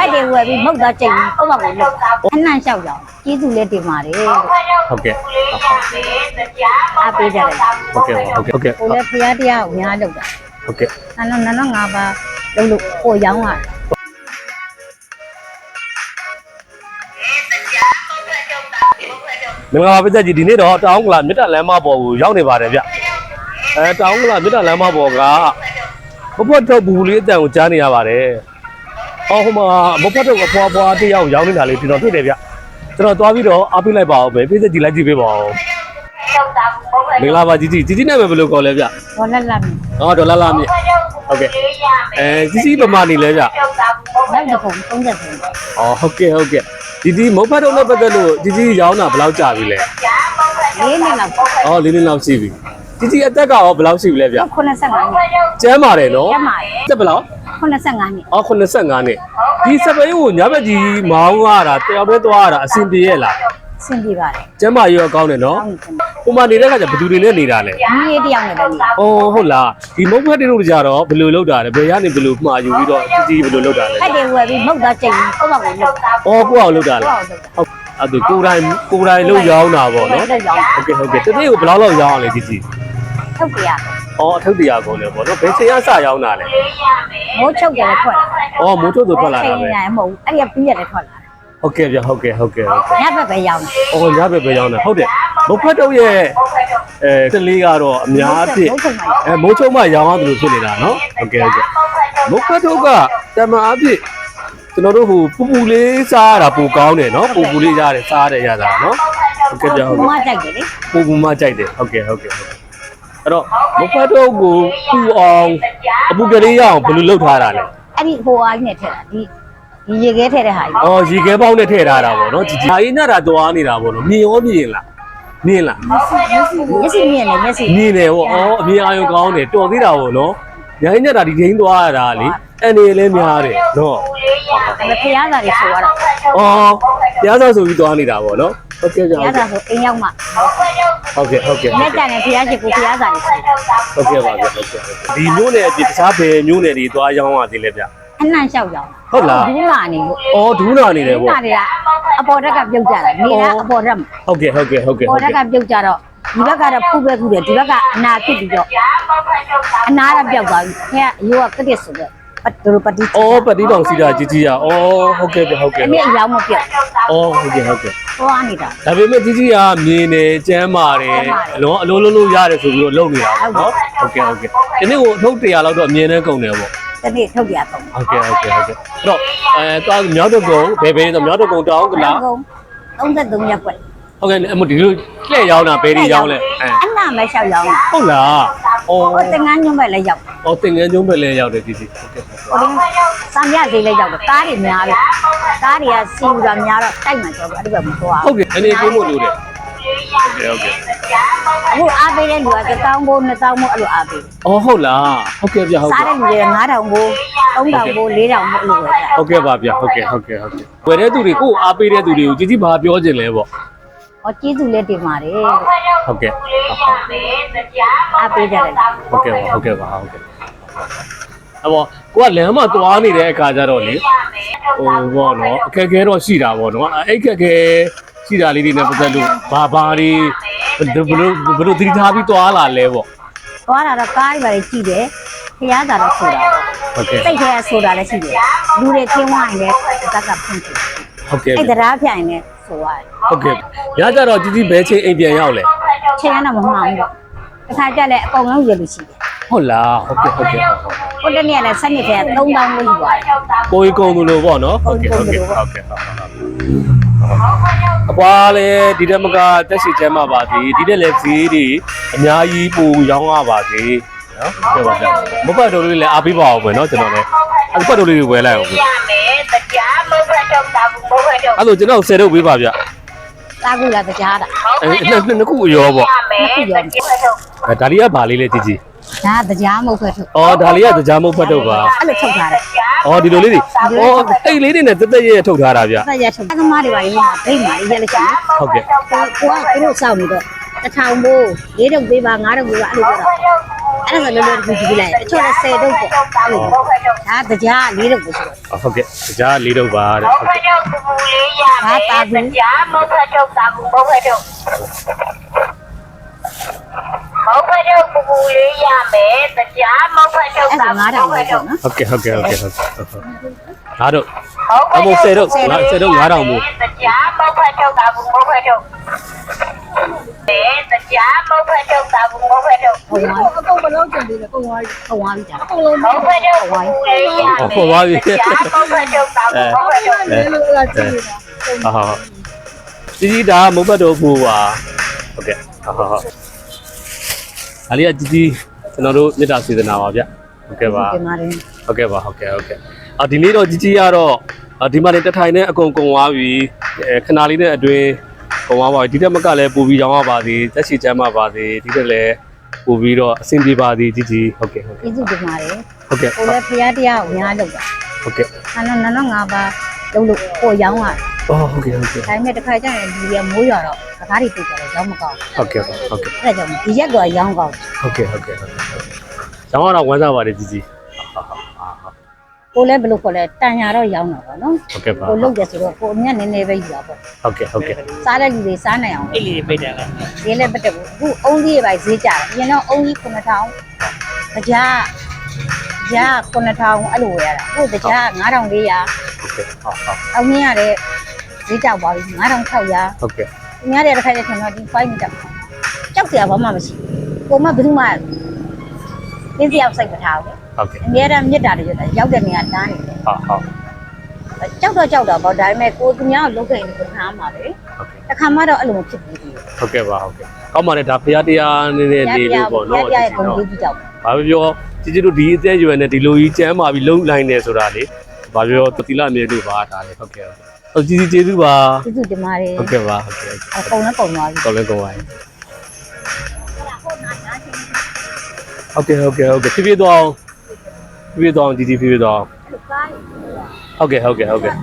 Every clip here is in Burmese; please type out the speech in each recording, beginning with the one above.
အဲ့ဒီဝယ်ပြီးမုတ်တော့ချိန်ပြီးပုံမှန်ကိုလုပ်အနှံ့လျှောက်ကြအောင်ကျေးဇူးလည်းတင်ပါတယ်လို့ဟုတ်ကဲ့အားပေးကြတယ်ဟုတ်ကဲ့ဟုတ်ကဲ့ဟုတ်ကဲ့ကိုလည်းဖရားတရားကိုများလုပ်တာဟုတ်ကဲ့နန်းတော့နန်းတော့ငါပါလုပ်လို့ကိုရောင်းရတယ်မင်္ဂလာပါပြည့်ကြီးဒီနေ့တော့တောင်ကလာမြစ်တာလမ်းမပေါ်ကိုရောက်နေပါတယ်ဗျအဲတောင်ကလာမြစ်တာလမ်းမပေါ်ကမဖွတ်ထုတ်ဘူးလေးအတန်ကိုကြားနေရပါတယ် အော်ဟိုမှာမဖတ်တော့အဖွာဖွာတယောက်ရောင်းနေတာလေးကျွန်တော်တွေ့တယ်ဗျကျွန်တော်သွားပြီးတော့အားပေးလိုက်ပါအောင်ပဲပြည့်စက်ကြည့်လိုက်ကြည့်ပေးပါအောင်မင်္ဂလာပါជីជីជីជីနာမည်ဘယ်လိုခေါ်လဲဗျဒေါ်လာလာမြေအော်ဒေါ်လာလာမြေဟုတ်ကဲ့အဲជីជីပမာနေလဲဗျလိုက်တော့30ပဲအော်ဟုတ်ကဲ့ဟုတ်ကဲ့ជីជីမုတ်ဖတ်တော့နဲ့ပတ်သက်လို့ជីជីရောင်းတာဘယ်လောက်ကြာပြီလဲ၄နှစ်လောက်အော်၄နှစ်လောက်ရှိပြီ တီတီအသက်ကရောဘယ်လောက်ရှိပြီလဲဗျ85နှစ်ကျဲပါတယ်နော်ကျဲပါတယ်တက်ဘယ်လောက်85နှစ်အော်85နှစ်ဒီစပိန်ကိုညဘက်ကြီးမောင်းရတာတယောက်ပဲသွားရတာအဆင်ပြေရဲ့လားအဆင်ပြေပါတယ်ကျဲမကြီးရောကောင်းတယ်နော်ဟိုမှာနေတဲ့ခါကျဘယ်သူတွေနဲ့နေတာလဲညီလေးတယောက်နဲ့ပဲနေတာအော်ဟုတ်လားဒီမုတ်ဖက်တွေတို့ကြတော့ဘယ်လိုလုပ်တာလဲဘယ်ကနေဘယ်လိုမှာယူပြီးတော့တီတီဘယ်လိုလုပ်တာလဲဖက်တွေဝယ်ပြီးမုတ်သားချိန်ပြီးကိုယ့်ဘာကိုလုပ်အော်ကိုယ့်အောင်လုပ်တာလားအဲ့ဒါကိုယ်တိုင်ကိုယ်တိုင်လုပ်ရောင်းတာပေါ့နော်ဟုတ်ကဲ့ဟုတ်ကဲ့တတိယကိုဘယ်လောက်လောက်ရောင်းအောင်လဲတီတီ ထုတ်ပြရ။အော်အထုပ်တရားကုန်တယ်ပေါ့နော်။ဘယ်ချိန်ကစရောက်တာလဲမိုးချုပ်တယ်ထွက်လာ။အော်မိုးထုတ်သူထွက်လာတာပဲချိန်ရမဟုတ်အဲ့ဒီပြီးရတယ်ထွက်လာ။ဟုတ်ကဲ့ဗျဟုတ်ကဲ့ဟုတ်ကဲ့ဟုတ်ကဲ့ညဘက်ပဲရောင်းတယ်။အော်ညဘက်ပဲရောက်နေဟုတ်တယ်။မဖတ်တော့ရဲ့အဲတလေးကတော့အများအပြည့်မိုးချုပ်မှာအဲမိုးချုံမရောင်းရတယ်လို့ဖြစ်နေတာနော်။ဟုတ်ကဲ့ဟုတ်ကဲ့။မဖတ်တော့ကတမန်အပြည့်ကျွန်တော်တို့ဟိုပူပူလေးစားရတာပူကောင်းတယ်နော်။ပူပူလေးရတယ်စားရတယ်ရတာနော်။ဟုတ်ကဲ့ဗျဟုတ်ဘုံကဲ့မကြိုက်တယ်လေပူပူမကြိုက်တယ်ဟုတ်ကဲ့ဟုတ်ကဲ့ဟုတ်ကဲ့ အဲ့တော့မဖတ်တော့ကိုပူအောင်အပူကလေးရအောင်ဘယ်လိုလုပ်ထားတာလဲအဲ့ဒီဟိုအားနဲ့ထည့်တာဒီဒီရေခဲထည့်တဲ့ဟာကြီး။အော်ရေခဲပေါင်းနဲ့ထည့်ထားတာပေါ့နော်။ဒီအာရင်နဲ့တာသွားနေတာပေါ့နော်။မြင်ရောမြင်လား။မြင်လားမျက်စိမြင်တယ်မျက်စိ။မြင်တယ်ပေါ့။အော်အမြင်အာရုံကောင်းတယ်တော်သေးတာပေါ့နော်။ညာရင်နဲ့တာဒီဒိန်းသွားရတာလေ။အနေလည်းများတယ်နော်အဲ့ဖျားစာတွေဆိုရတာ။အော်တရားစားဆိုပြီးသွားနေတာပေါ့နော်။ ဟုတ်ကဲ့ကြောဖျားစာဆိုအိမ်ရောက်မှဟုတ်ကဲ့ဟုတ်ကဲ့လက်ကြနဲ့ဖျားချစ်ကိုဖျားစာတွေဆိုဟုတ်ကဲ့ပါဗျဟုတ်ကဲ့ဒီမျိုးနယ်အပြင်တခြားဘယ်မျိုးနယ်တွေသွားရောင်းရသေးလဲဗျအနှံ့လျှောက်ရောင်းဟုတ်လားဘူးလာနေလို့။အော်ဒူးနာနေတယ်ဘူးပေါ့လာနေကအပေါ်တက်ကပြုတ်ကြတာနေကအပေါ်တက်မှာ။ဟုတ်ကဲ့ဟုတ်ကဲ့ဟုတ်ကဲ့ပေါ်ဟုတ်တက်ကကဲ့ပြုတ်ကြတော့ဒီဘက်ကတော့ဖူးပဲဖူးတယ်ဒီဘက်ကအနာဖြစ်ပြီးတော့အနာကပြောက်သွားပြီခဲအယိုးကကတစ်ဆိုတော့ပ တ်တူပတိ။အော်ပတိတောင်စီတာကြီးကြီးอ่ะ။အော်ဟုတ်ကဲ့ဗျဟုတ်ကဲ့အမြင့်အရောင်းမပြောက်။အော်ဟုတ်ကဲ့ဟုတ်ကဲ့သွားနေတာဒါပေမဲ့ကြီးကြီးကမြင်နေကျမ်းပါတယ်အလုံးအလုံးလုံးလုံးရတယ်ဆိုပြီးတော့လုပ်နေတာပေါ့နော်ဟုတ်ကဲ့ဟုတ်ကဲ့ဒီနေ့ကိုအထုပ်100လောက်တော့အမြင်နဲ့ကုန်တယ်ပေါ့တနေ့ထုတ်ပြတော့ဟုတ်ကဲ့ဟုတ်ကဲ့ဟုတ်ကဲ့အဲ့တော့အဲသွားမြောက်တော့ကုန်းဘယ်ဘယ်ဆိုမြောက်တော့ကုန်းတောင်းကလား33ရက်ွက်ဟုတ်ကဲ့အမဒီလိုလှည့်ရောင်းတာဘယ်တွေရောင်းလဲအဲအနာမဲလျှောက်ရောင်းဟုတ်လားအော်ဟိုတင်ငန်းညွန့်ပဲလည်းရောက် အော်တင်ငန်းကျုံးပဲလဲရောက်တယ်ကြီးကြီးဟုတ်ကဲ့ဟိုတင်စံပြဈေးလည်းရောက်တော့ကားတွေများပြီကားတွေကစီယူတာများတော့တိုက်မှကျော်အဲ့ဒီဘက်မသွားဟုတ်ကဲ့အနေကိုမို့လို့တယ်ဟုတ်ကဲ့ဟုတ်ကဲ့အခုအားပေးတဲ့လူက1000ဘိုး2000ဘိုးအဲ့လိုအားပေးအော်ဟုတ်လားဟုတ်ကဲ့ဗျဟုတ်စားကဲ့တဲ့လူတွေက9000ဘိုး3000ဘိုး4000ဘိုးအဲ့လိုပဲကြာဟုတ်ကဲ့ပါဗျဟုတ်ကဲ့ဟုတ်ကဲ့ဟုတ်ကဲ့ဝယ်တဲ့သူတွေကိုအားပေးတဲ့သူတွေကိုကြီးကြီးဘာပြောချင်လဲပေါ့ဟောကျေးဇူးလည်းတင်ပါတယ်လို့ဟုတ်ကဲ့ဟုတ်ဟုတ်အားပေးကြတယ်ဟုတ်ကဲ့ပါဟုတ်ကဲ့ပါဟုတ်ကဲ့ အဘောကိုကလမ်းမှာသွားနေတဲ့အခါကျတော့လေဟိုဘောနော်အခက်အခဲတော့ရှိတာပေါ့နော်အဲ့အခက်အခဲရှိတာလေးတွေနဲ့ပတ်သက်လို့ဘာဘာတွေဘယ်လိုဘယ်လိုဘယ်လိုသတိထားပြီးသွားလာလဲပေါ့သွားတာတော့ကားတွေပါလေကြည့်တယ်ဖျားတာတော့ဆိုတာဟုတ်ကဲ့စိတ်ထဲဆိုတာလည်းရှိတယ်လူတွေခင်းဝိုင်းလည်းတက်ကဖွင့်တယ်ဟုတ်ကဲ့အဲ့တရားပြိုင်လည်းဆိုရတယ်ဟုတ်ကဲ့ညကြတော့ကြီးကြီးဘဲချင်းအိမ်ပြန်ရောက်လဲချိန်ရတော့မမှန်ဘူးတော့တစ်ခါကြက်လည်းအကုန်လုံးရလို့ရှိတယ် ဟုတ်လားဟုတ်ကဲ့ဟုတ်ကဲ့ဟုတ်ဟုတ်ကိုတနေ့ကလည်းဆက်နေတယ်3000လောက်ယူသွားတယ်ကိုကြီးကုံသူလိုပေါ့နော်ဟုတ်ကဲ့ဟုတ်ကဲ့ဟုတ်ကဲ့ဟုတ်ဟုတ်အပွားလဲဒီတက်မကတက်စီချမ်းမှာပါသေးဒီတက်လည်းဈေးတွေအများကြီးပိုရောင်းရပါသေးနော်ပြောပါဗျမပတ်တော်လေးလည်းအားပေးပါအောင်ပဲနော်ကျွန်တော်လည်းအပတ်တော်လေးတွေဝယ်လိုက်အောင်ပဲတရားမပတ်တော်တာမပတ်တော်အဲ့လိုကျွန်တော်10တော့ပေးပါဗျတာကူလာကြားတာအဲ့နှစ်ခုရောပေါ့နှစ်ခုရောဒါဒီကဘာလေးလဲကြည်ကြည် ဒါတရားမဟုတ်ခဲ့ထုတ်အော်ဒါလေးကကြားမုတ်ဖတ်တော့ပါအဲ့လိုထုတ်ထားတယ်အော်ဒီလိုလေးတွေအော်အိတ်လေးတွေနဲ့တက်တက်ရဲရဲထုတ်ထားတာဗျဆက်ရထုတ်သမားတွေပါရေးမှာဒိတ်မှာရေးရလို့ရှိရင်ဟုတ်ကဲ့ကိုကသူတို့စောင့်နေတော့တထောင်ဘိုးလေးတော့ပေးပါငါးတော့ပေးပါအဲ့လိုပြောတာအဲ့ဒါဆိုလောလောကူကြည့်လိုက်အချို့လည်း10တုပ်ပေါ့အဲ့လိုမဟုတ်တော့ဒါတရား၄တုပ်ပဲရှိတယ်ဟုတ်ကဲ့ကြားလေးတော့ပါတဲ့မဟုဟုတ်တ်ကဲ့တော့ဘူးလေးရမယ်တရားမဟုတ်တော့တာဘူးမဟုတ်တော့ မုတ်ဖတ်ထုတ်ပူပူလေးရမယ်တခြားမုတ်ဖတ်ထုတ်အဲ့ကဒါ9000ပဲပေါ့နော် ဟုတ်ကဲ့ဟုတ်ကဲ့ဟုတ်ကဲ့ဟုတ်ကဲ့ဟုတ်ကဲ့ငါတို့အမုံ10တို့ငါ10တို့9000မို့တခြားမုတ်ဖတ်ထုတ်တာဘူးမုတ်ဖတ်ထုတ်အဲတခြားမုတ်ဖတ်ထုတ်တာဘူးမုတ်ဖတ်ထုတ်ဟုတ်လားအကုန်မလောက်ကြံသေးတယ်ပုံသွားပြီပုံသွားပြီကြာအကုန်လုံးမုတ်ဖတ်ထုတ်ပူပူလေးရမယ်တခြားမုတ်ဖတ်ထုတ်တာဘူးမုတ်ဖတ်ထုတ်အဲလိုလားကြည့်နေတာဟုတ်ဟုတ်ဒီဒီဒါမုတ်ဘတ်တို့ဖို့ပါဟုတ်ကဲ့ဟုတ်ဟုတ်ဟုတ် ဒါလေးကကြီးကြီးကျွန်တော်တို့မေတ္တာစေတနာပါဗျဟုတ်ကဲ့ပါတင်ပါတယ်ဟုတ်ကဲ့ပါဟုတ်ကဲ့ဟုတ်ကဲ့အာဒီနေ့တော့ကြီးကြီးကတော့ဒီမှာနေတထိုင်နဲ့အကုန်ကုန်သွားပြီခဏလေးနဲ့အတွင်းကုန်သွားပါပြီဒီတက်မကလည်းပူပြီးကြောင်းရပါသေးတက်ရှိချမ်းပါပါသေးဒီတက်လည်းပူပြီးတော့အဆင်ပြေပါသေးကြီးကြီးဟုတ်ကဲ့ဟုတ်ကဲ့ကြီးကြီးတင်ပါတယ်ဟုတ်ကဲ့ဟိုလည်းဖရားတရားကိုအများလုပ်တာဟုတ်ကဲ့အဲ့တော့နောက်ငါပါလုံးလို့ကိုရောင်းရတယ် အော်ဟုတ်ကဲ့ဟုတ်ကဲ့ဒါပေမဲ့တစ်ခါကျရင်ဒီရမိုးရတော့စကားတွေပြကြတယ်ရောင်းမကောင်းဟုတ်ကဲ့ပါဟုတ်ကဲ့အဲ့ဒါကြောင့်ဒီရက်တော့ရောင်းကောင်းဟုတ်ကဲ့ဟုတ်ကဲ့ဟုတ်ကဲ့ဟုတ်ကဲ့ကျောင်းကတော့ဝမ်းသာပါတယ်ជីជីဟုတ်ဟုတ်ဟုတ်ကိုလည်းဘယ်လိုခေါ်လဲတန်ညာတော့ရောင်းတာပေါ့နော်ဟုတ်ကဲ့ပါကိုလုပ်တယ်ဆိုတော့ကိုအမြတ်နည်းနည်းပဲယူတာပေါ့ဟုတ်ကဲ့ဟုတ်ကဲ့စားတဲ့လူတွေစားနိုင်အောင်အဲ့လေးတွေပိတ်တယ်လားဈေးလည်းမတက်ဘူးအခုအုံးကြီးတွေပဲဈေးကြတယ်အရင်တော့အုံးကြီး9000ကြားကြား9000အဲ့လိုဝယ်ရတာအခုကြား9400ဟုတ်ကဲ့ဟုတ်ဟုတ်အောင်းမြင်ရတဲ့ ဈေးကြောက်ပါပြီ9600ဟုတ်ကဲ့။များတဲ့တစ်ခါကျကျွန်တော်ဒီ5မီတာကြောက်စရာဘာမှမရှိဘူး။ကိုမဘယ်သူမှပြင်းစရာစိတ်မထားဘူးဟုတ်ကဲ့။အများအားမြစ်တာတွေရောက်တဲ့နေရာတန်းနေတယ်ဟုတ်ဟုတ်။ကြောက်တော့ကြောက်တာပေါ့ဒါပေမဲ့ကိုသူများကိုလုပ်ခဲ့ရင်ကိုထားမှာပဲဟုတ်ကဲ့။တစ်ခါမှတော့အဲ့လိုမဖြစ်ဘူး။ဟုတ်ကဲ့ပါဟုတ်ကဲ့ကောင်းပါတယ်ဒါဖရားတရားနည်းနည်းလေးလို့ပေါ့နော်ပြရဲ့ကုန်လေးကြီးကြောက်ဘာပဲပြောជីជីတို့ဒီအသက်အရွယ်နဲ့ဒီလိုကြီးကျမ်းမာပြီးလုံလိုက်နေဆိုတာလေဘာပြောတိလမြေတို့ပါဒါလေဟုတ်ကဲ့ ဟုတ်ကြီးကြီးကျေးဇူးပါကျေးဇူးတင်ပါတယ်ဟုတ်ကဲ့ပါဟုတ်ကဲ့အကုန်လုံးပုံသွားပြီကောင်းလဲကောင်းပါပြီဟုတ်ကဲ့ဟုတ်ကဲ့ဟုတ်ကဲ့ဖြည်းဖြည်းတော့ဖြည်းဖြည်းတော့ဒီဒီဖြည်းဖြည်းတော့ဟုတ်ကဲ့ဟုတ်ကဲ့ဟုတ်ကဲ့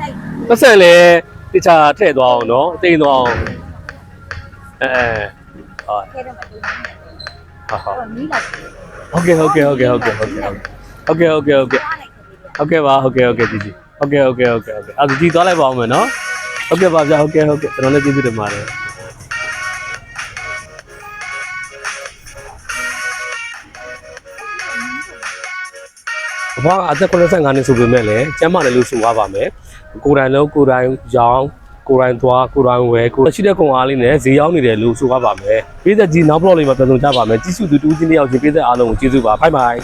ပတ်စံလဲတခြားထည့်သွားအောင်နော်တိမ်သွားအောင်အဲဟုတ်ဟာဟာဟုတ်ကဲ့ဟုတ်ကဲ့ဟုတ်ကဲ့ဟုတ်ကဲ့ဟုတ်ကဲ့ဟုတ်ကဲ့ဟုတ်ကဲ့ဟုတ်ကဲ့ဟုတ်ကဲ့ပါဟုတ်ကဲ့ဟုတ်ကဲ့ကြည့်ကြည့် ဟုတ်ကဲ့ဟုတ်ကဲ့ဟုတ်ကဲ့ဟုတ်ကဲ့အဲ့ဒါជីသွားလိုက်ပါအောင်မယ်နော်ဟုတ်ကဲ့ပါဗျာဟုတ်ကဲ့ဟုတ်ကဲ့ကျွန်တော်လည်းကျေးဇူးတင်ပါတယ်ဘာအသက်85နှစ်ဆိုပေမဲ့လည်းကျမ်းမာတယ်လို့ဆိုရပါမယ်ကိုယ်တိုင်လုံးကိုယ်တိုင်ရောင်းကိုယ်တိုင်သွားကိုယ်တိုင်ဝယ်ကိုယ်ရှိတဲ့ကုံအားလေးနဲ့ဈေးရောက်နေတယ်လို့ဆိုရပါမယ်ပေးသက်ကြီးနောက်ဘလော့လေးမှာပြန်ဆောင်ကြပါမယ်ကြည့်စုသူတူးချင်းတယောက်ချင်းပေးသက်အားလုံးကိုကျေးဇူးပါဘိုင်ဘိုင်